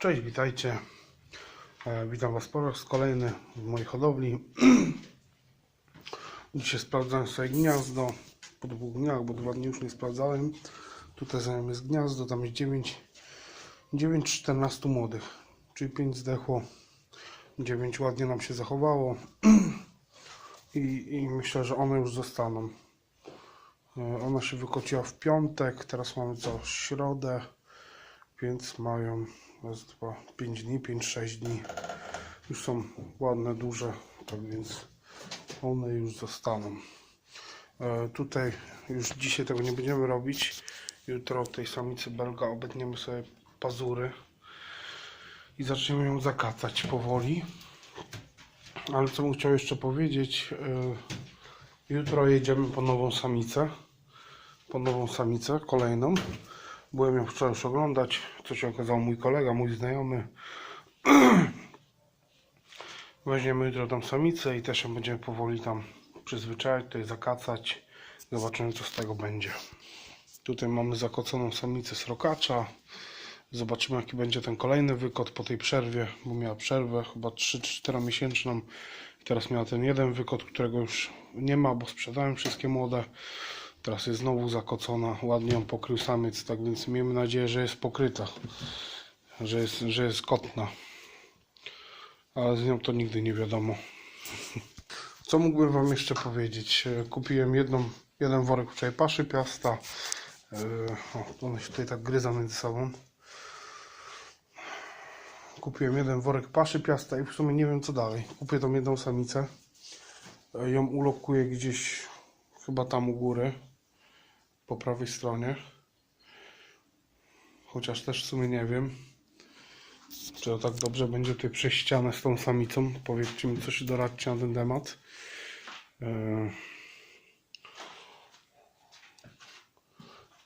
Cześć, witajcie. E, Witam Was po raz kolejny w mojej hodowli. Dzisiaj sprawdzałem sobie gniazdo po dwóch dniach, bo dwa dni już nie sprawdzałem. Tutaj za jest gniazdo, tam jest 9, 9 14 młodych, czyli 5 zdechło, 9 ładnie nam się zachowało i, i myślę, że one już zostaną. E, Ona się wykociła w piątek, teraz mamy co? Środę, więc mają raz, dwa, pięć dni, pięć, sześć dni. Już są ładne, duże, tak więc one już zostaną. E, tutaj już dzisiaj tego nie będziemy robić. Jutro tej samicy belga obetniemy sobie pazury i zaczniemy ją zakacać powoli. Ale co bym chciał jeszcze powiedzieć, e, jutro jedziemy po nową samicę po nową samicę, kolejną. Byłem ją wczoraj już oglądać, co się okazał mój kolega, mój znajomy. Weźmiemy jutro tam samicę i też ją będziemy powoli tam przyzwyczajać, tutaj zakacać. Zobaczymy co z tego będzie. Tutaj mamy zakoconą samicę srokacza. Zobaczymy jaki będzie ten kolejny wykot po tej przerwie, bo miała przerwę chyba 3-4 miesięczną. Teraz miała ten jeden wykot, którego już nie ma, bo sprzedałem wszystkie młode. Teraz jest znowu zakocona, ładnie ją pokrył samiec, tak więc miejmy nadzieję, że jest pokryta, że jest, że jest kotna. Ale z nią to nigdy nie wiadomo. Co mógłbym Wam jeszcze powiedzieć? E, Kupiłem jedną, jeden worek wczoraj paszy piasta. E, O, one się tutaj tak gryzą między sobą. Kupiłem jeden worek paszy piasta i w sumie nie wiem co dalej. Kupię tą jedną samicę. E, Ją ulokuję gdzieś chyba tam u góry po prawej stronie. Chociaż też w sumie nie wiem, czy to tak dobrze będzie tutaj przez ścianę z tą samicą. Powiedzcie mi coś doradcie na ten temat. Eee.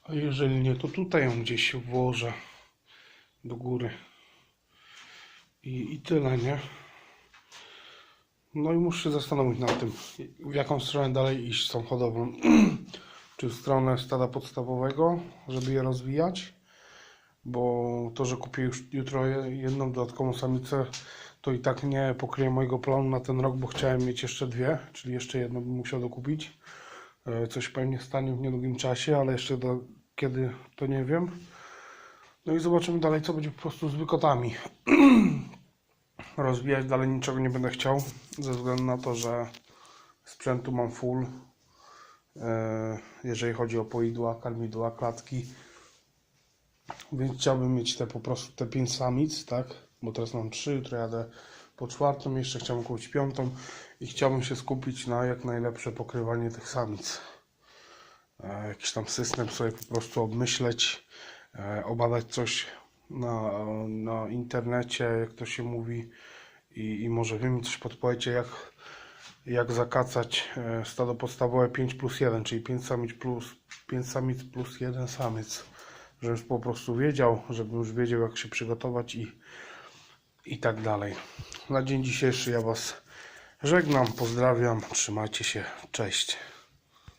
A jeżeli nie, to tutaj ją gdzieś włożę do góry. I, i tyle, nie? No i muszę się zastanowić nad tym, w jaką stronę dalej iść z tą hodowlą. Czy w stronę stada podstawowego, żeby je rozwijać, bo to, że kupię już jutro je- jedną dodatkową samicę, to i tak nie pokryje mojego planu na ten rok, bo chciałem mieć jeszcze dwie, czyli jeszcze jedną bym musiał dokupić. E, Coś pewnie stanie w niedługim czasie, ale jeszcze do kiedy to nie wiem. No i zobaczymy dalej, co będzie po prostu z wykotami. rozwijać dalej niczego nie będę chciał, ze względu na to, że sprzętu mam full. E, Jeżeli chodzi o poidła, karmidła, klatki. Więc chciałbym mieć te po prostu te 5 samic, tak? Bo teraz mam 3, jutro jadę po czwartą, jeszcze chciałbym kupić piątą i chciałbym się skupić na jak najlepsze pokrywanie tych samic. E, Jakiś tam system sobie po prostu obmyśleć, e, obadać coś na, na internecie, jak to się mówi i, i może wy mi coś podpowiecie, jak, jak zakacać e, stado podstawowe 5 plus 1, czyli 5 samic plus 5 samic plus 1 samiec, żebym po prostu wiedział, żebym już wiedział jak się przygotować i, i tak dalej. Na dzień dzisiejszy ja Was żegnam, pozdrawiam, trzymajcie się, cześć.